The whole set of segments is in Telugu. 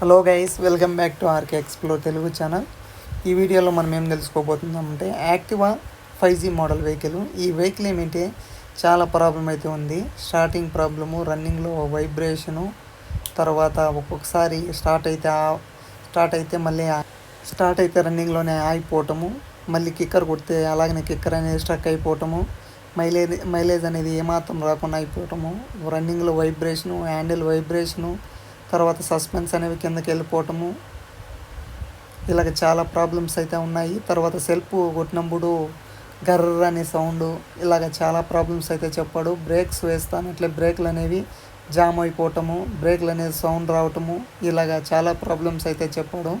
Hello guys welcome back to RK explore Telugu channel. ఈ వీడియోలో మనం ఏం తెలుసుకోబోతున్నామంటే Activa five G model vehicle. ఈ వెహికల్ ఏమిటి చాలా ప్రాబ్లం అయితే ఉంది. స్టార్టింగ్ ప్రాబ్లము రన్నింగ్లో వైబ్రేషను తర్వాత ఒక్కొక్కసారి స్టార్ట్ అయితే స్టార్ట్ అయితే మళ్ళీ స్టార్ట్ అయితే రన్నింగ్లోనే ఆగిపోవటము మళ్ళీ కిక్కర్ కొడితే అలాగనే కిక్కర్ అనేది స్ట్రక్ అయిపోవటము మైలేజ్ మైలేజ్ అనేది ఏమాత్రం రాకుండా అయిపోవటము రన్నింగ్లో వైబ్రేషను హ్యాండిల్ వైబ్రేషను తర్వాత సస్పెన్స్ అనేవి కిందకి వెళ్ళిపోవటము. ఇలాగ చాలా ప్రాబ్లమ్స్ అయితే ఉన్నాయి. తర్వాత సెల్ఫ్ కొట్టినప్పుడు గర్ర అనే సౌండ్ ఇలాగ చాలా ప్రాబ్లమ్స్ అయితే చెప్పాడు. బ్రేక్స్ వేస్తాను అట్లే బ్రేక్లు అనేవి జామ్ అయిపోవటము బ్రేక్లు అనేది సౌండ్ రావటము ఇలాగ చాలా ప్రాబ్లమ్స్ అయితే చెప్పాడు.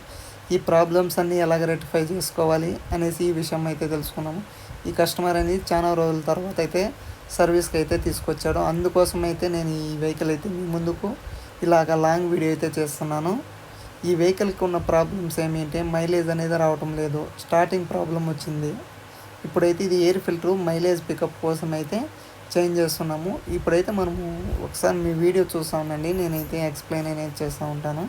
ఈ ప్రాబ్లమ్స్ అన్నీ ఎలాగ రెక్టిఫై చేసుకోవాలి అనేసి ఈ విషయం అయితే తెలుసుకున్నాము. ఈ కస్టమర్ అనేది చాలా రోజుల తర్వాత అయితే సర్వీస్కి అయితే తీసుకొచ్చాడు. అందుకోసం అయితే నేను ఈ వెహికల్ అయితే మీ ముందుకు ఇలాగ లాంగ్ వీడియో అయితే చేస్తున్నాను. ఈ వెహికల్కి ఉన్న ప్రాబ్లమ్స్ ఏమిటంటే మైలేజ్ అనేది రావటం లేదు. స్టార్టింగ్ ప్రాబ్లం వచ్చింది. ఇప్పుడైతే ఇది ఎయిర్ ఫిల్టర్ మైలేజ్ పికప్ కోసం అయితే చేంజ్ చేస్తున్నాము. ఇప్పుడైతే మనము ఒకసారి మీ వీడియో చూస్తూ ఉండండి. నేనైతే ఎక్స్ప్లెయిన్ అనేది చేస్తూ ఉంటాను.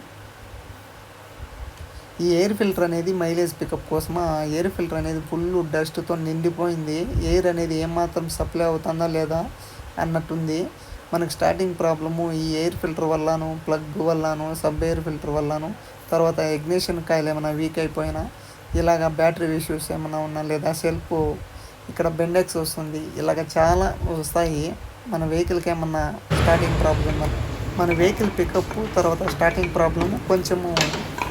ఈ ఎయిర్ ఫిల్టర్ అనేది మైలేజ్ పికప్ కోసం ఆ ఎయిర్ ఫిల్టర్ అనేది ఫుల్ డస్ట్తో నిండిపోయింది. ఎయిర్ అనేది ఏమాత్రం సప్లై అవుతుందా లేదా అన్నట్టుంది. మనకు స్టార్టింగ్ ప్రాబ్లము ఈ ఎయిర్ ఫిల్టర్ వల్లను ప్లగ్ వల్లను సబ్ ఎయిర్ ఫిల్టర్ వల్లను తర్వాత ఇగ్నిషన్ కాయలు ఏమైనా వీక్ అయిపోయినా ఇలాగ బ్యాటరీ ఇష్యూస్ ఏమైనా ఉన్నా లేదా సెల్ఫ్ ఇక్కడ బెండెక్స్ వస్తుంది ఇలాగ చాలా వస్తాయి మన వెహికల్కి ఏమన్నా స్టార్టింగ్ ప్రాబ్లం మన వెహికల్ పికప్ తర్వాత స్టార్టింగ్ ప్రాబ్లము కొంచెము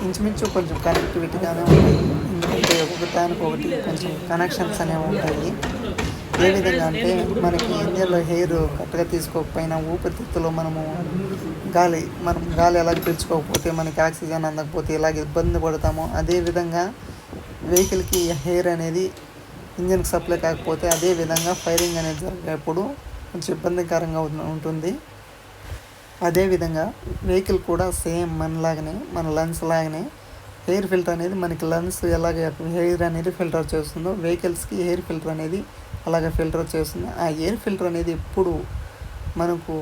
ఇంచుమించు కొంచెం కనెక్టివిటీగానే ఉంటాయి. ఎందుకంటే ఒకదానికి ఒకటి కొంచెం కనెక్షన్స్ అనేవి ఉంటాయి. ఏ విధంగా అంటే మనకి ఇండియాలో హెయిర్ కరెక్ట్గా తీసుకోకపోయినా ఊపిరితిత్తులో మనము గాలి మనం గాలి ఎలాగ పీల్చుకోకపోతే మనకి ఆక్సిజన్ అందకపోతే ఇలాగ ఇబ్బంది పడతామో అదే విధంగా వెహికల్కి హెయిర్ అనేది ఇంజన్కి సప్లై కాకపోతే అదే విధంగా ఫైరింగ్ అనేది జరిగేప్పుడు కొంచెం ఇబ్బందికరంగా ఉంటుంది. అదేవిధంగా వెహికల్ కూడా సేమ్ మనలాగానే మన లంగ్స్ లాగానే ఎయిర్ ఫిల్టర్ అనేది మనకి లంగ్స్ ఎలాగ ఎయిర్ అనేది ఫిల్టర్ చేస్తుందో వెహికల్స్కి ఎయిర్ ఫిల్టర్ అనేది అలాగే ఫిల్టర్ చేస్తుంది. ఆ ఎయిర్ ఫిల్టర్ అనేది ఎప్పుడు మనకు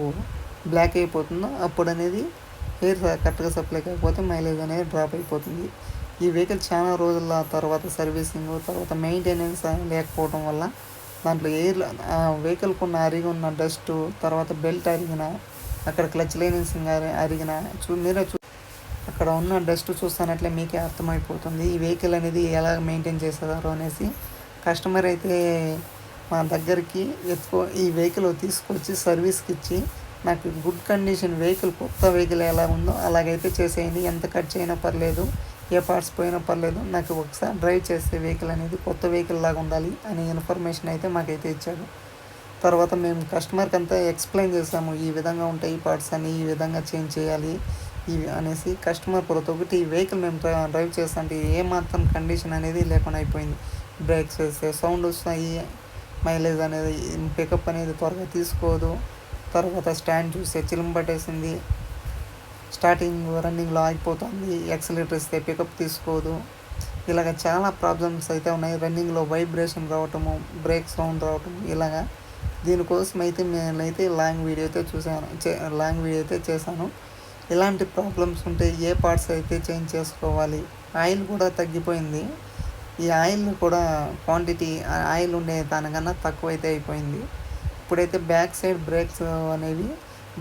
బ్లాక్ అయిపోతుందో అప్పుడు అనేది ఎయిర్ కరెక్ట్గా సప్లై కాకపోతే మైలేజ్ అనేది డ్రాప్ అయిపోతుంది. ఈ వెహికల్ చాలా రోజుల తర్వాత సర్వీసింగ్ తర్వాత మెయింటెనెన్స్ లేకపోవడం వల్ల దాంట్లో ఎయిర్ ఆ వెహికల్కి ఉన్న అరిగి ఉన్న డస్ట్ తర్వాత బెల్ట్ అరిగిన అక్కడ క్లచ్ లైనింగ్ అరిగిన చూ మీరే చూ అక్కడ ఉన్న డస్ట్ చూస్తానట్లే మీకే అర్థమైపోతుంది. ఈ వెహికల్ అనేది ఎలా మెయింటైన్ చేసేదారు అనేసి కస్టమర్ అయితే మా దగ్గరికి ఎత్తుకో ఈ వెహికల్ తీసుకొచ్చి సర్వీస్కి ఇచ్చి నాకు గుడ్ కండిషన్ వెహికల్ కొత్త వెహికల్ ఎలా ఉందో అలాగైతే చేసేయండి. ఎంత ఖర్చు అయినా పర్లేదు ఏ పార్ట్స్ పోయినా పర్లేదు నాకు ఒకసారి డ్రైవ్ చేసే వెహికల్ అనేది కొత్త వెహికల్ లాగా ఉండాలి అనే ఇన్ఫర్మేషన్ అయితే మాకైతే ఇచ్చాడు తర్వాత మేము కస్టమర్కి అంతా ఎక్స్ప్లెయిన్ చేసాము ఈ విధంగా ఉంటాయి ఈ పార్ట్స్ అని ఈ విధంగా చేంజ్ చేయాలి ఇవి అనేసి కస్టమర్ ప్రతి ఒక్కటి ఈ వెహికల్ మేము డ్రైవ్ చేస్తుంటే ఏ మాత్రం కండిషన్ అనేది లేకుండా అయిపోయింది. బ్రేక్స్ వేస్తే సౌండ్ వస్తాయి మైలేజ్ అనేది పికప్ అనేది త్వరగా తీసుకోదు. తర్వాత స్టాండ్ చూస్తే చిలుము పట్టేసింది. స్టార్టింగ్ రన్నింగ్లో ఆగిపోతుంది. యాక్సిలేటర్ ఇస్తే పికప్ తీసుకోదు. ఇలాగ చాలా ప్రాబ్లమ్స్ అయితే ఉన్నాయి. రన్నింగ్లో వైబ్రేషన్ రావటము బ్రేక్ సౌండ్ రావటము ఇలాగా. దీనికోసం అయితే నేనైతే లాంగ్ వీడియో అయితే చూసాను చే- లాంగ్ వీడియో అయితే చేశాను. ఇలాంటి ప్రాబ్లమ్స్ ఉంటే ఏ పార్ట్స్ అయితే చేంజ్ చేసుకోవాలి? ఆయిల్ కూడా తగ్గిపోయింది. ఈ ఆయిల్ కూడా క్వాంటిటీ ఆయిల్ ఉండే దానికన్నా తక్కువ అయితే అయిపోయింది. ఇప్పుడైతే బ్యాక్ సైడ్ బ్రేక్స్ అనేవి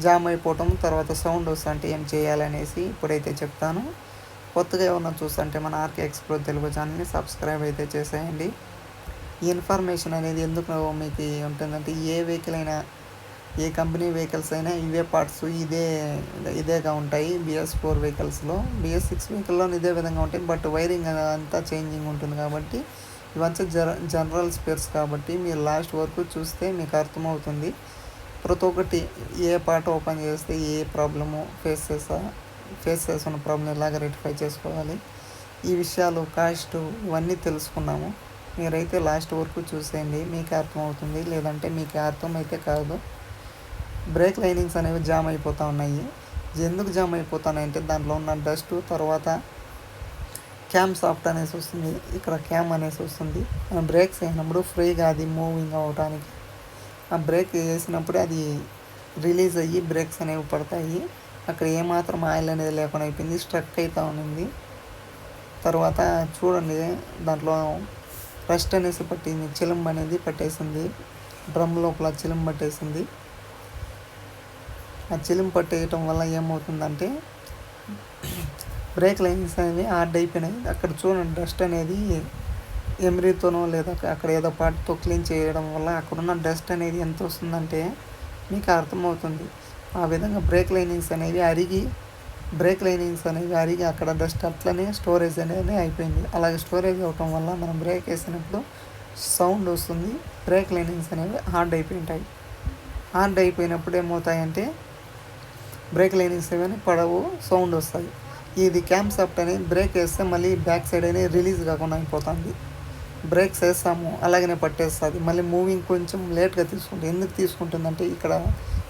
జామ్ అయిపోవటం తర్వాత సౌండ్ వస్తుంటే ఏం చేయాలనేసి ఇప్పుడైతే చెప్తాను. కొత్తగా ఏమన్నా చూస్తుంటే మన ఆర్కే ఎక్స్ప్లోర్ తెలుగు ఛానల్ని సబ్స్క్రైబ్ అయితే చేసేయండి. ఈ ఇన్ఫర్మేషన్ అనేది ఎందుకు మీకు ఉంటుందంటే ఏ వెహికల్ అయినా ఏ కంపెనీ వెహికల్స్ అయినా ఇవే పార్ట్స్ ఇదే ఇదేగా ఉంటాయి బిఎస్ ఫోర్ వెహికల్స్లో. బిఎస్ సిక్స్ వెహికల్లో ఇదే విధంగా ఉంటాయి. బట్ వైరింగ్ అంతా చేంజింగ్ ఉంటుంది కాబట్టి ఇవంతా జర జనరల్ స్పేర్స్ కాబట్టి మీరు లాస్ట్ వరకు చూస్తే మీకు అర్థమవుతుంది. ప్రతి ఒక్కటి ఏ పార్ట్ ఓపెన్ చేస్తే ఏ ప్రాబ్లము ఫేస్ చేస్తా ఫేస్ చేస్తున్న ప్రాబ్లం ఎలాగ రెక్టిఫై చేసుకోవాలి ఈ విషయాలు కాస్ట్ ఇవన్నీ తెలుసుకున్నాము. మీరైతే లాస్ట్ వరకు చూసేయండి. మీకు అర్థమవుతుంది. లేదంటే మీకు అర్థం అయితే కాదు. బ్రేక్ లైనింగ్స్ అనేవి జామ్ అయిపోతూ ఉన్నాయి. ఎందుకు జామ్ అయిపోతున్నాయంటే దాంట్లో ఉన్న డస్ట్ తర్వాత క్యామ్ సాఫ్ట్ అనేసి వస్తుంది. ఇక్కడ క్యామ్ అనేసి వస్తుంది. మనం బ్రేక్స్ వేసినప్పుడు ఫ్రీగా అది మూవింగ్ అవ్వడానికి ఆ బ్రేక్ వేసినప్పుడు అది రిలీజ్ అయ్యి బ్రేక్స్ అనేవి పడతాయి. అక్కడ ఏమాత్రం ఆయిల్ అనేది లేకుండా అయిపోయింది. స్ట్రక్ అవుతూ ఉన్నింది తర్వాత చూడండి దాంట్లో రస్ట్ అనేసి పట్టింది. చిలుంబ అనేది పట్టేసింది. డ్రమ్ లోపల చిలం పట్టేసింది. ఆ చిలుం పట్టేయటం వల్ల ఏమవుతుందంటే బ్రేక్ లైన్స్ అనేవి హార్డ్ అయిపోయినాయి. అక్కడ చూడండి డస్ట్ అనేది ఎమరీతోనో లేదా అక్కడ ఏదో పాటుతో క్లీన్ చేయడం వల్ల అక్కడున్న డస్ట్ అనేది ఎంత వస్తుందంటే మీకు అర్థమవుతుంది. ఆ విధంగా బ్రేక్ లైనింగ్స్ అనేవి అరిగి బ్రేక్ లైనింగ్స్ అనేవి అరిగి అక్కడ డస్ట్ అట్లనే స్టోరేజ్ అనేది అయిపోయింది. అలాగే స్టోరేజ్ అవటం వల్ల మనం బ్రేక్ వేసినప్పుడు సౌండ్ వస్తుంది. బ్రేక్ లైనింగ్స్ అనేవి హార్డ్ అయిపోయి ఉంటాయి హార్డ్ అయిపోయినప్పుడు ఏమవుతాయంటే బ్రేక్ లైనింగ్స్ ఏమైనా పడవు సౌండ్ వస్తాయి ఇది క్యాంప్ సాఫ్ట్ అని బ్రేక్ వేస్తే మళ్ళీ బ్యాక్ సైడ్ అనేది రిలీజ్ కాకుండా అయిపోతుంది. బ్రేక్స్ వేస్తాము అలాగనే పట్టేస్తుంది. మళ్ళీ మూవింగ్ కొంచెం లేట్గా తీసుకుంటుంది. ఎందుకు తీసుకుంటుందంటే ఇక్కడ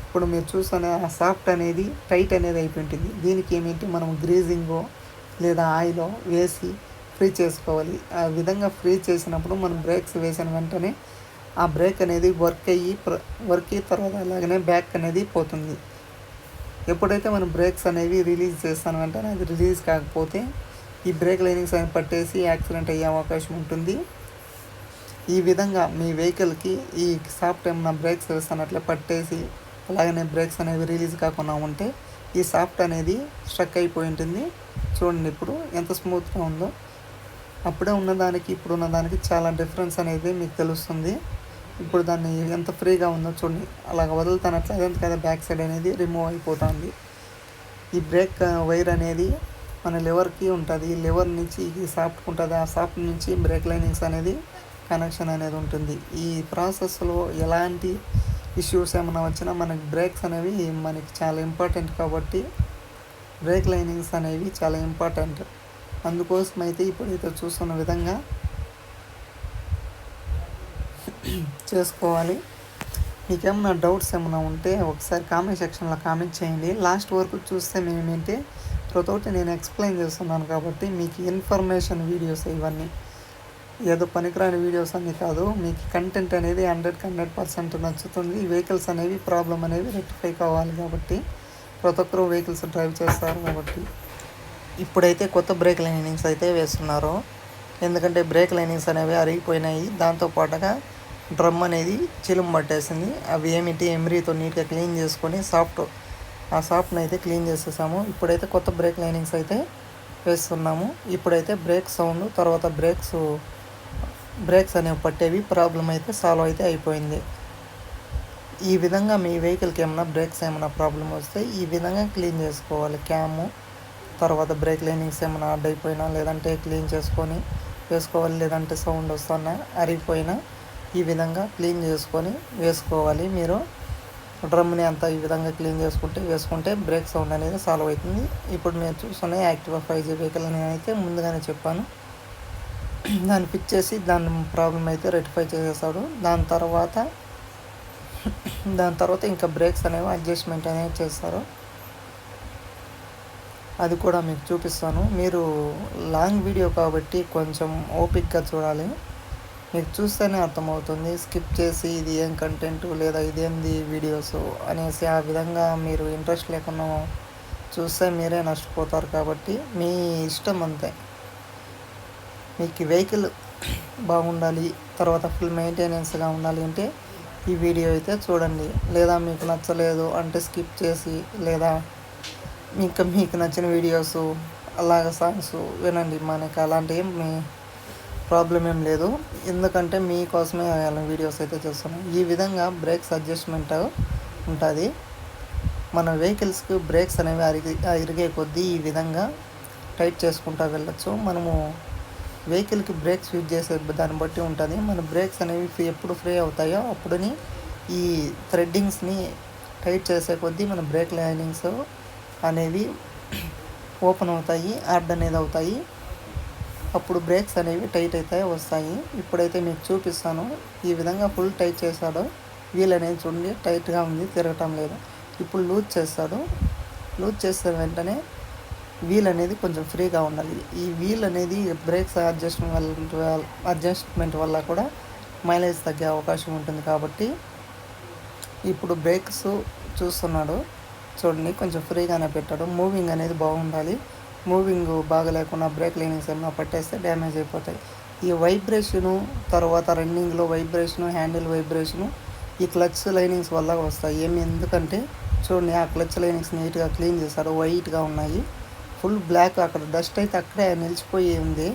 ఇప్పుడు మీరు చూస్తున్న ఆ సాఫ్ట్ అనేది టైట్ అనేది అయిపోయింటుంది. దీనికి ఏమిటి? మనం గ్రీజింగో లేదా ఆయిలో వేసి ఫ్రీ చేసుకోవాలి. ఆ విధంగా ఫ్రీ చేసినప్పుడు మనం బ్రేక్స్ వేసిన వెంటనే ఆ బ్రేక్ అనేది వర్క్ అయ్యి వర్క్ అయిన తర్వాత అలాగనే బ్యాక్ అనేది పోతుంది. ఎప్పుడైతే మనం బ్రేక్స్ అనేవి రిలీజ్ చేస్తాను వెంటనే అది రిలీజ్ కాకపోతే ఈ బ్రేక్ లైనింగ్స్ అనేవి పట్టేసి యాక్సిడెంట్ అయ్యే అవకాశం ఉంటుంది. ఈ విధంగా మీ వెహికల్కి ఈ సాఫ్ట్ ఏమన్నా బ్రేక్స్ వేస్తానట్లే పట్టేసి అలాగనే బ్రేక్స్ అనేవి రిలీజ్ కాకుండా ఉంటే ఈ సాఫ్ట్ అనేది స్ట్రక్ అయిపోయి ఉంటుంది. చూడండి ఇప్పుడు ఎంత స్మూత్గా ఉందో. అప్పుడే ఉన్నదానికి ఇప్పుడు ఉన్నదానికి చాలా డిఫరెన్స్ అనేది మీకు తెలుస్తుంది. ఇప్పుడు దాన్ని ఎంత ఫ్రీగా ఉందో చూడండి. అలాగ వదులుతానట్లయితే కదా బ్యాక్ సైడ్ అనేది రిమూవ్ అయిపోతుంది. ఈ బ్రేక్ వైర్ అనేది మన లివర్కి ఉంటుంది. ఈ లివర్ నుంచి ఇది సాఫ్ట్ ఉంటుంది. ఆ సాఫ్ట్ నుంచి బ్రేక్ లైనింగ్స్ అనేది కనెక్షన్ అనేది ఉంటుంది. ఈ ప్రాసెస్లో ఎలాంటి ఇష్యూస్ ఏమైనా వచ్చినా మనకి బ్రేక్స్ అనేవి మనకి చాలా ఇంపార్టెంట్ కాబట్టి బ్రేక్ లైనింగ్స్ అనేవి చాలా ఇంపార్టెంట్. అందుకోసం అయితే ఇప్పుడైతే చూస్తున్న విధంగా చేసుకోవాలి. మీకేమైనా డౌట్స్ ఏమైనా ఉంటే ఒకసారి కామెంట్ సెక్షన్లో కామెంట్ చేయండి. లాస్ట్ వరకు చూస్తే మేమేంటి ప్రతోటి నేను ఎక్స్ప్లెయిన్ చేస్తున్నాను కాబట్టి మీకు ఇన్ఫర్మేషన్ వీడియోస్ ఇవన్నీ. ఏదో పనికిరాని వీడియోస్ అన్నీ కాదు మీకు కంటెంట్ అనేది హండ్రెడ్కి హండ్రెడ్ పర్సెంట్ నచ్చుతుంది. వెహికల్స్ అనేవి ప్రాబ్లం అనేవి రెక్టిఫై కావాలి కాబట్టి ప్రతి ఒక్కరు వెహికల్స్ డ్రైవ్ చేస్తారు కాబట్టి. ఇప్పుడైతే కొత్త బ్రేక్ లైనింగ్స్ అయితే వేస్తున్నారు. ఎందుకంటే బ్రేక్ లైనింగ్స్ అనేవి అరిగిపోయినాయి దాంతో పాటుగా డ్రమ్ అనేది చిలుము పట్టేసింది. అవి ఏమిటి? ఎమ్రీతో నీట్గా క్లీన్ చేసుకొని సాఫ్ట్ ఆ సాఫ్ట్ని అయితే క్లీన్ చేసేసాము. ఇప్పుడైతే కొత్త బ్రేక్ లైనింగ్స్ అయితే వేస్తున్నాము. ఇప్పుడైతే బ్రేక్ సౌండ్ తర్వాత బ్రేక్స్ బ్రేక్స్ అనేవి పట్టేవి. ప్రాబ్లం అయితే సాల్వ్ అయితే అయిపోయింది. ఈ విధంగా మీ వెహికల్కి ఏమైనా బ్రేక్స్ ఏమైనా ప్రాబ్లం వస్తే ఈ విధంగా క్లీన్ చేసుకోవాలి. క్యాము తర్వాత బ్రేక్ లైనింగ్స్ ఏమైనా అడ్డైపోయినా లేదంటే క్లీన్ చేసుకొని వేసుకోవాలి లేదంటే సౌండ్ వస్తున్నా అరిగిపోయినా ఈ విధంగా క్లీన్ చేసుకొని వేసుకోవాలి మీరు. డ్రమ్ని అంతా ఈ విధంగా క్లీన్ చేసుకుంటే వేసుకుంటే బ్రేక్ సౌండ్ అనేది సాల్వ్ అవుతుంది. ఇప్పుడు నేను చూస్తున్న యాక్టివా ఫైవ్ జీ వెహికల్ అని అయితే ముందుగానే చెప్పాను. దాన్ని ఫిక్స్ చేసి దాని ప్రాబ్లం అయితే రెక్టిఫై చేసేస్తాడు. దాని తర్వాత దాని తర్వాత ఇంకా బ్రేక్స్ అనేవి అడ్జస్ట్మెంట్ అనేవి చేస్తారు. అది కూడా మీకు చూపిస్తాను. మీరు లాంగ్ వీడియో కాబట్టి కొంచెం ఓపిక్గా చూడాలి. మీకు చూస్తేనే అర్థమవుతుంది. స్కిప్ చేసి ఇది ఏం కంటెంట్ లేదా ఇదేంది వీడియోస్ అనేసి ఆ విధంగా మీరు ఇంట్రెస్ట్ లేకుండా చూస్తే మీరే నష్టపోతారు కాబట్టి మీ ఇష్టం అంతే. మీకు వెహికల్ బాగుండాలి తర్వాత ఫుల్ మెయింటెనెన్స్గా ఉండాలి అంటే ఈ వీడియో అయితే చూడండి. లేదా మీకు నచ్చలేదు అంటే స్కిప్ చేసి లేదా ఇంకా మీకు నచ్చిన వీడియోస్ అలాగ సాంగ్స్ వినండి. మనకి అలాంటివి మీ ప్రాబ్లం ఏం లేదు. ఎందుకంటే మీకోసమే వీడియోస్ అయితే చేస్తున్నాం. ఈ విధంగా బ్రేక్స్ అడ్జస్ట్మెంట్ ఉంటుంది. మన వెహికల్స్కి బ్రేక్స్ అనేవి అరిగి ఇరిగే కొద్దీ ఈ విధంగా టైట్ చేసుకుంటూ వెళ్ళచ్చు. మనము వెహికల్కి బ్రేక్స్ యూజ్ చేసే దాన్ని బట్టి ఉంటుంది. మన బ్రేక్స్ అనేవి ఫ్రీ ఎప్పుడు ఫ్రీ అవుతాయో అప్పుడుని ఈ థ్రెడ్డింగ్స్ని టైట్ చేసే కొద్దీ మన బ్రేక్ లైనింగ్స్ అనేవి ఓపెన్ అవుతాయి యాడ్ అనేది అవుతాయి. అప్పుడు బ్రేక్స్ అనేవి టైట్ అవుతాయి వస్తాయి. ఇప్పుడైతే మీకు చూపిస్తాను. ఈ విధంగా ఫుల్ టైట్ చేశాడు. వీల్ అనేది చూడండి టైట్గా ఉంది తిరగటం లేదు. ఇప్పుడు లూజ్ చేస్తాడు. లూజ్ చేసిన వెంటనే వీల్ అనేది కొంచెం ఫ్రీగా ఉండాలి. ఈ వీల్ అనేది బ్రేక్స్ అడ్జస్ట్మెంట్ వల్ల అడ్జస్ట్మెంట్ వల్ల కూడా మైలేజ్ తగ్గే అవకాశం ఉంటుంది కాబట్టి ఇప్పుడు బ్రేక్స్ చూస్తున్నాడు. చూడండి కొంచెం ఫ్రీగానే పెట్టాడు. మూవింగ్ అనేది బాగుండాలి. మూవింగ్ బాగా లేకుండా బ్రేక్ లైనింగ్స్ ఏమైనా పట్టేస్తే డ్యామేజ్ అయిపోతాయి. ఈ వైబ్రేషను తర్వాత రన్నింగ్లో వైబ్రేషను హ్యాండిల్ వైబ్రేషను ఈ క్లచ్ లైనింగ్స్ వల్ల వస్తాయి. ఏమి? ఎందుకంటే చూడండి ఆ క్లచ్ లైనింగ్స్ నీట్గా క్లీన్ చేశారు వైట్గా ఉన్నాయి. ఫుల్ బ్లాక్ అక్కడ డస్ట్ అయితే అక్కడే నిలిచిపోయి ఉంది.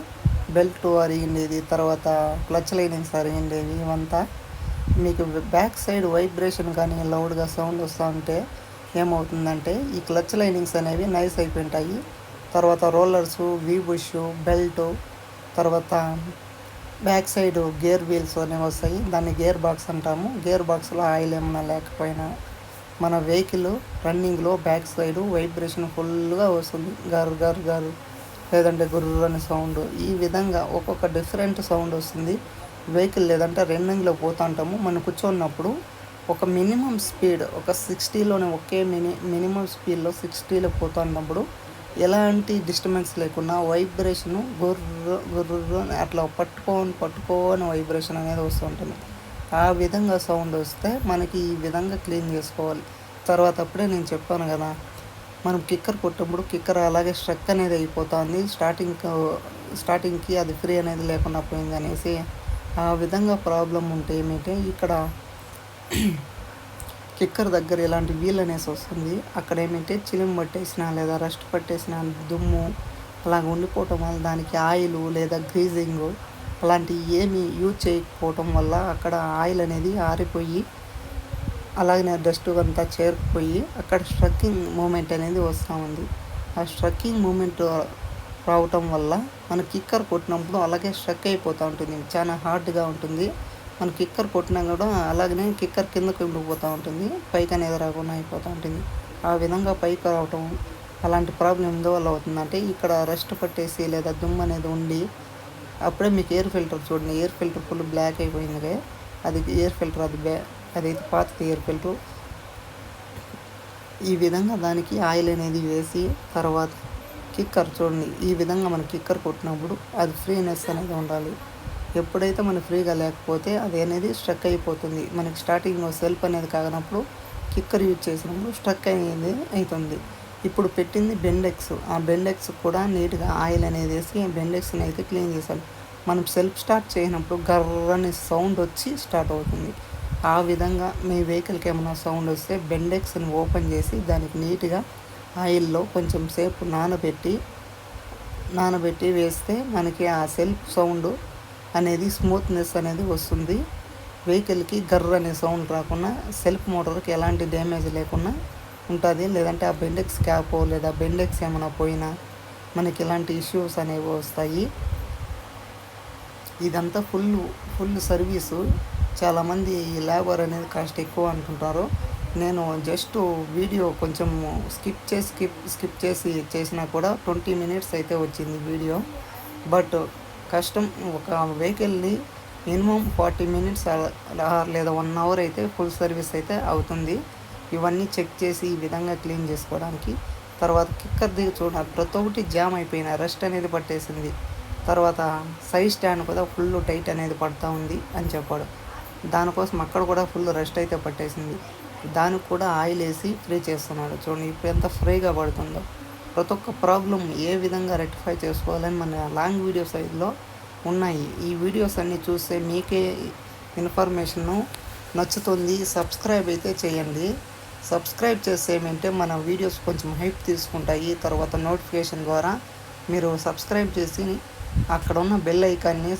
బెల్ట్ అరిగిండేది తర్వాత క్లచ్ లైనింగ్స్ అరిగిండేవి ఇవంతా. మీకు బ్యాక్ సైడ్ వైబ్రేషన్ కానీ లౌడ్గా సౌండ్ వస్తూ ఉంటే ఏమవుతుందంటే ఈ క్లచ్ లైనింగ్స్ అనేవి నైస్ అయిపోయింటాయి. తర్వాత రోలర్స్ వీ బుష్ బెల్ట్ తర్వాత బ్యాక్ సైడ్ గేర్ వీల్స్ అనేవి వస్తాయి. దాన్ని గేర్ బాక్స్ అంటాము. గేర్ బాక్స్లో ఆయిల్ ఏమైనా లేకపోయినా మన వెహికల్ రన్నింగ్లో బ్యాక్ సైడ్ వైబ్రేషన్ ఫుల్గా వస్తుంది. గారు గారు గారు. లేదంటే గుర్రు అనే సౌండ్. ఈ విధంగా ఒక్కొక్క డిఫరెంట్ సౌండ్ వస్తుంది. వెహికల్ లేదంటే రన్నింగ్లో పోతుంటాము మనం కూర్చున్నప్పుడు ఒక మినిమం స్పీడ్ ఒక సిక్స్టీలోనే ఒకే మిని మినిమం స్పీడ్లో సిక్స్టీలో పోతున్నప్పుడు ఎలాంటి డిస్టర్బెన్స్ లేకుండా వైబ్రేషన్ గుర్ర గుర్ర అట్లా పట్టుకోని పట్టుకోని వైబ్రేషన్ అనేది వస్తుంటుంది ఆ విధంగా సౌండ్ వస్తే మనకి ఈ విధంగా క్లీన్ చేసుకోవాలి. తర్వాత అప్పుడే నేను చెప్పాను కదా మనం కిక్కర్ కొట్టినప్పుడు కిక్కర్ అలాగే స్ట్రక్ అనేది అయిపోతుంది. స్టార్టింగ్ స్టార్టింగ్కి అది ఫ్రీ అనేది లేకుండా పోయింది అనేసి ఆ విధంగా ప్రాబ్లం ఉంటే ఏమిటంటే ఇక్కడ కిక్కర్ దగ్గర ఇలాంటి వీల్ అనేసి వస్తుంది. అక్కడ ఏమంటే చిలిం పట్టేసిన లేదా రస్ట్ పట్టేసిన దుమ్ము అలాగ ఉండిపోవటం వల్ల దానికి ఆయిల్ లేదా గ్రీజింగ్ అలాంటివి ఏమి యూజ్ చేయకపోవటం వల్ల అక్కడ ఆయిల్ అనేది ఆరిపోయి అలాగనే డస్ట్ అంతా చేరుకుపోయి అక్కడ స్ట్రక్కింగ్ మూమెంట్ అనేది వస్తూ ఉంది. ఆ స్ట్రక్కింగ్ మూమెంట్ రావటం వల్ల మన కిక్కర్ కొట్టినప్పుడు అలాగే స్ట్రక్ అయిపోతూ ఉంటుంది. చాలా హార్డ్గా ఉంటుంది. మనం కిక్కర్ కొట్టినా కూడా అలాగనే కిక్కర్ కిందకు ఉండిపోతూ ఉంటుంది? పైకి అనేది రాకుండా అయిపోతూ ఉంటుంది. ఆ విధంగా పైకి రావటం అలాంటి ప్రాబ్లం ఎందువల్ల అవుతుందంటే ఇక్కడ రెస్ట్ పట్టేసి లేదా దుమ్ము అనేది ఉండి అప్పుడే మీకు ఎయిర్ ఫిల్టర్ చూడండి. ఎయిర్ ఫిల్టర్ ఫుల్ బ్లాక్ అయిపోయింది అది ఎయిర్ ఫిల్టర్ అది బ్యా అదైతే పాతది ఎయిర్ ఫిల్టర్ ఈ విధంగా దానికి ఆయిల్ అనేది వేసి తర్వాత కిక్కర్ చూడండి. ఈ విధంగా మనం కిక్కర్ కొట్టినప్పుడు అది ఫ్రీనెస్ అనేది ఉండాలి. ఎప్పుడైతే మనం ఫ్రీగా లేకపోతే అది అనేది స్ట్రక్ అయిపోతుంది. మనకి స్టార్టింగ్ సెల్ఫ్ అనేది కాగినప్పుడు కిక్కర్ యూజ్ చేసినప్పుడు స్ట్రక్ అనేది అవుతుంది ఇప్పుడు పెట్టింది బెండెక్స్. ఆ బెండెక్స్ కూడా నీట్గా ఆయిల్ అనేది వేసి బెండెక్స్ని అయితే క్లీన్ చేశాను మనం సెల్ఫ్ స్టార్ట్ చేయనప్పుడు గర్రని సౌండ్ వచ్చి స్టార్ట్ అవుతుంది. ఆ విధంగా మీ వెహికల్కి ఏమైనా సౌండ్ వస్తే బెండెక్స్ని ఓపెన్ చేసి దానికి నీట్గా ఆయిల్లో కొంచెం సేపు నానబెట్టి నానబెట్టి వేస్తే మనకి ఆ సెల్ఫ్ సౌండ్ అనేది స్మూత్నెస్ అనేది వస్తుంది. వెహికల్కి గర్ర అనే సౌండ్ రాకుండా సెల్ఫ్ మోటార్కి ఎలాంటి డ్యామేజ్ లేకుండా ఉంటుంది. లేదంటే ఆ బెండెక్స్ క్యాప్ లేదా బెండెక్స్ ఏమైనా పోయినా మనకి ఇలాంటి ఇష్యూస్ అనేవి వస్తాయి. ఇదంతా ఫుల్ ఫుల్ సర్వీసు చాలామంది లేబర్ అనేది కాస్ట్ ఎక్కువ అనుకుంటారు నేను జస్ట్ వీడియో కొంచెం స్కిప్ చేసి స్కిప్ స్కిప్ చేసి చేసినా కూడా ట్వంటీ మినిట్స్ అయితే వచ్చింది వీడియో బట్ కష్టం. ఒక వెహికల్ని మినిమం ఫార్టీ మినిట్స్ లేదా వన్ అవర్ అయితే ఫుల్ సర్వీస్ అయితే అవుతుంది. ఇవన్నీ చెక్ చేసి ఈ విధంగా క్లీన్ చేసుకోవడానికి. తర్వాత కిక్కర్ దిగి చూడ ప్రతి ఒక్కటి జామ్ అయిపోయిన రెస్ట్ అనేది పట్టేసింది. తర్వాత సైడ్ స్టాండ్ కూడా ఫుల్ టైట్ అనేది పడుతూ ఉంది అని చెప్పాడు. దానికోసం అక్కడ కూడా ఫుల్ రెస్ట్ అయితే పట్టేసింది. దానికి కూడా ఆయిల్ వేసి ఫ్రీ చేస్తున్నాడు. చూడండి ఇప్పుడు ఎంత ఫ్రీగా పడుతుందో. ప్రతి ఒక్క ప్రాబ్లం ఏ విధంగా రెక్టిఫై చేసుకోవాలని మన లాంగ్ వీడియోస్ సైడ్లో ఉన్నాయి. ఈ వీడియోస్ అన్నీ చూస్తే మీకే ఇన్ఫర్మేషను నచ్చుతుంది. సబ్స్క్రైబ్ అయితే చేయండి. సబ్స్క్రైబ్ చేస్తే ఏమంటే మన వీడియోస్ కొంచెం హైప్ తీసుకుంటాయి. తర్వాత నోటిఫికేషన్ ద్వారా మీరు సబ్స్క్రైబ్ చేసి అక్కడ ఉన్న బెల్ ఐకాన్ని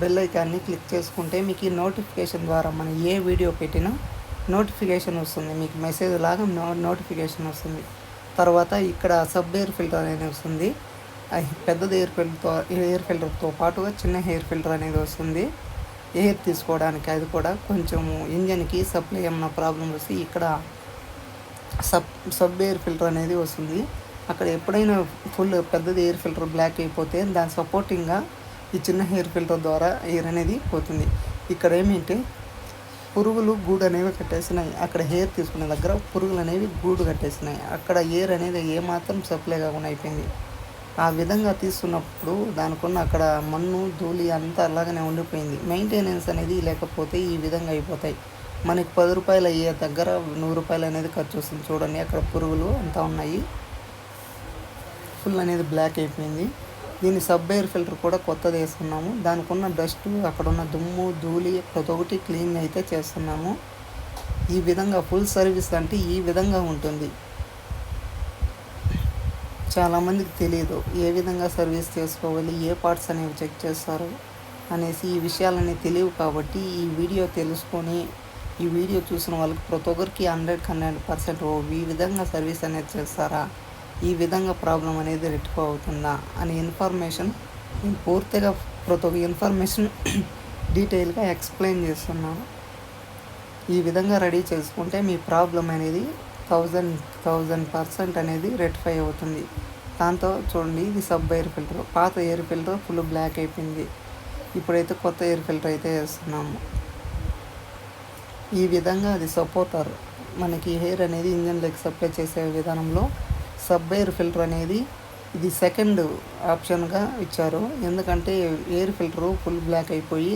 బెల్ ఐకాన్ని క్లిక్ చేసుకుంటే మీకు ఈ నోటిఫికేషన్ ద్వారా మనం ఏ వీడియో పెట్టినా నోటిఫికేషన్ వస్తుంది. మీకు మెసేజ్ లాగా నోటిఫికేషన్ వస్తుంది. తర్వాత ఇక్కడ సబ్ ఎయిర్ ఫిల్టర్ అనేది వస్తుంది. పెద్దది ఎయిర్ ఫిల్టర్తో ఎయిర్ ఫిల్టర్తో పాటుగా చిన్న ఎయిర్ ఫిల్టర్ అనేది వస్తుంది. ఎయిర్ తీసుకోవడానికి అది కూడా కొంచెం ఇంజన్కి సప్లై ఏమైనా ప్రాబ్లం వస్తే ఇక్కడ సబ్ సబ్ ఎయిర్ ఫిల్టర్ అనేది వస్తుంది. అక్కడ ఎప్పుడైనా ఫుల్ పెద్దది ఎయిర్ ఫిల్టర్ బ్లాక్ అయిపోతే దాని సపోర్టింగ్గా ఈ చిన్న హెయిర్ ఫిల్టర్ ద్వారా ఎయిర్ అనేది పోతుంది. ఇక్కడ ఏమిటి పురుగులు గూడు అనేవి కట్టేసినాయి. అక్కడ హెయిర్ తీసుకునే దగ్గర పురుగులు అనేవి గూడు కట్టేసినాయి. అక్కడ ఎయిర్ అనేది ఏమాత్రం సప్లై కాకుండా అయిపోయింది. ఆ విధంగా తీసుకున్నప్పుడు దానికున్న అక్కడ మన్ను ధూళి అంతా అలాగనే ఉండిపోయింది. మెయింటెనెన్స్ అనేది లేకపోతే ఈ విధంగా అయిపోతాయి. మనకి పది రూపాయలు అయ్యే దగ్గర నూరు రూపాయలు అనేది ఖర్చు వస్తుంది. చూడండి అక్కడ పురుగులు అంతా ఉన్నాయి. ఫుల్ అనేది బ్లాక్ అయిపోయింది. దీని సబ్ ఎయిర్ ఫిల్టర్ కూడా కొత్తది వేసుకున్నాము. దానికి ఉన్న డస్ట్ అక్కడ ఉన్న దుమ్ము ధూళి ప్రతి ఒక్కటి క్లీన్ అయితే చేస్తున్నాము. ఈ విధంగా ఫుల్ సర్వీస్ అంటే ఈ విధంగా ఉంటుంది. చాలామందికి తెలియదు ఏ విధంగా సర్వీస్ చేసుకోవాలి ఏ పార్ట్స్ అనేవి చెక్ చేస్తారు అనేసి ఈ విషయాలన్నీ తెలియవు కాబట్టి ఈ వీడియో తెలుసుకొని ఈ వీడియో చూసిన వాళ్ళకి ప్రతి ఒక్కరికి హండ్రెడ్ హండ్రెడ్ పర్సెంట్ ఓ ఈ విధంగా సర్వీస్ అనేది చేస్తారా? ఈ విధంగా ప్రాబ్లం అనేది రెట్కో అవుతుందా అనే ఇన్ఫర్మేషన్ నేను పూర్తిగా ప్రతి ఒక్క ఇన్ఫర్మేషన్ డీటెయిల్గా ఎక్స్ప్లెయిన్ చేస్తున్నాను. ఈ విధంగా రెడీ చేసుకుంటే మీ ప్రాబ్లం అనేది థౌజండ్ థౌజండ్ పర్సెంట్ అనేది రెటిఫై అవుతుంది. దాంతో చూడండి ఇది సబ్ ఎయిర్ ఫిల్టర్. పాత ఎయిర్ ఫిల్టర్ ఫుల్ బ్లాక్ అయిపోయింది. ఇప్పుడైతే కొత్త ఎయిర్ ఫిల్టర్ అయితే వేస్తున్నాము. ఈ విధంగా అది సపోర్టర్ మనకి హెయిర్ అనేది ఇంజన్లోకి సప్లై చేసే విధానంలో సబ్ ఎయిర్ ఫిల్టర్ అనేది ఇది సెకండ్ ఆప్షన్గా ఇచ్చారు. ఎందుకంటే ఎయిర్ ఫిల్టరు ఫుల్ బ్లాక్ అయిపోయి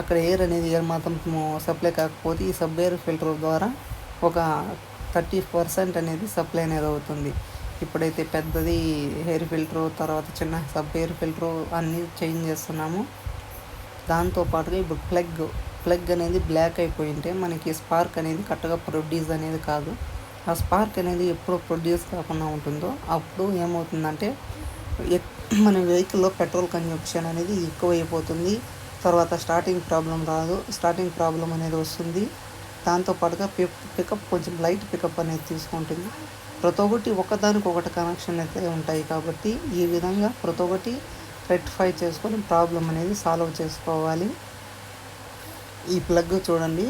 అక్కడ ఎయిర్ అనేది ఎయిర్ మాత్రం సప్లై కాకపోతే ఈ సబ్ ఎయిర్ ఫిల్టర్ ద్వారా ఒక థర్టీ పర్సెంట్ అనేది సప్లై అనేది అవుతుంది. ఇప్పుడైతే పెద్దది హెయిర్ ఫిల్టరు తర్వాత చిన్న సబ్ ఎయిర్ ఫిల్టరు అన్నీ చేంజ్ చేస్తున్నాము. దాంతోపాటుగా ఇప్పుడు ప్లగ్ ప్లగ్ అనేది బ్లాక్ అయిపోయి ఉంటే మనకి స్పార్క్ అనేది కరెక్ట్గా ప్రొడ్యూస్ అనేది కాదు. ఆ స్పార్క్ అనేది ఎప్పుడు ప్రొడ్యూస్ కాకుండా ఉంటుందో అప్పుడు ఏమవుతుందంటే మన వెహికల్లో పెట్రోల్ కన్జంప్షన్ అనేది ఎక్కువైపోతుంది. తర్వాత స్టార్టింగ్ ప్రాబ్లం రాదు. స్టార్టింగ్ ప్రాబ్లం అనేది వస్తుంది. దాంతోపాటుగా పిక్ పికప్ కొంచెం లైట్ పికప్ అనేది తీసుకుంటుంది. ప్రతి ఒక్కటి ఒకదానికి ఒకటి కనెక్షన్ అయితే ఉంటాయి కాబట్టి ఈ విధంగా ప్రతి ఒక్కటి రెక్టిఫై చేసుకొని ప్రాబ్లం అనేది సాల్వ్ చేసుకోవాలి. ఈ ప్లగ్ చూడండి.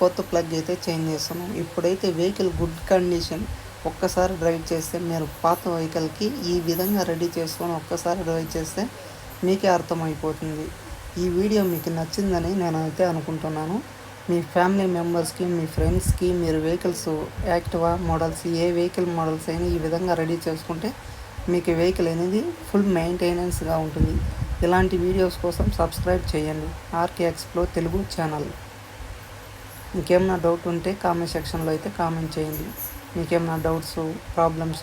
కొత్త ప్లగ్ అయితే చేంజ్ చేస్తున్నాం. ఇప్పుడైతే వెహికల్ గుడ్ కండిషన్ ఒక్కసారి డ్రైవ్ చేస్తే మీరు పాత వెహికల్కి ఈ విధంగా రెడీ చేసుకొని ఒక్కసారి డ్రైవ్ చేస్తే మీకే అర్థమైపోతుంది. ఈ వీడియో మీకు నచ్చిందని నేను అయితే అనుకుంటున్నాను. మీ ఫ్యామిలీ మెంబర్స్కి మీ ఫ్రెండ్స్కి మీరు వెహికల్స్ యాక్టివా మోడల్స్ ఏ వెహికల్ మోడల్స్ అయినా ఈ విధంగా రెడీ చేసుకుంటే మీకు వెహికల్ అనేది ఫుల్ మెయింటెనెన్స్గా ఉంటుంది. ఇలాంటి వీడియోస్ కోసం సబ్స్క్రైబ్ చేయండి. RK ఎక్స్ప్లో Telugu channel. ఇంకేమైనా డౌట్ ఉంటే కామెంట్ సెక్షన్లో అయితే కామెంట్ చేయండి. మీకేమైనా డౌట్స్ ప్రాబ్లమ్స్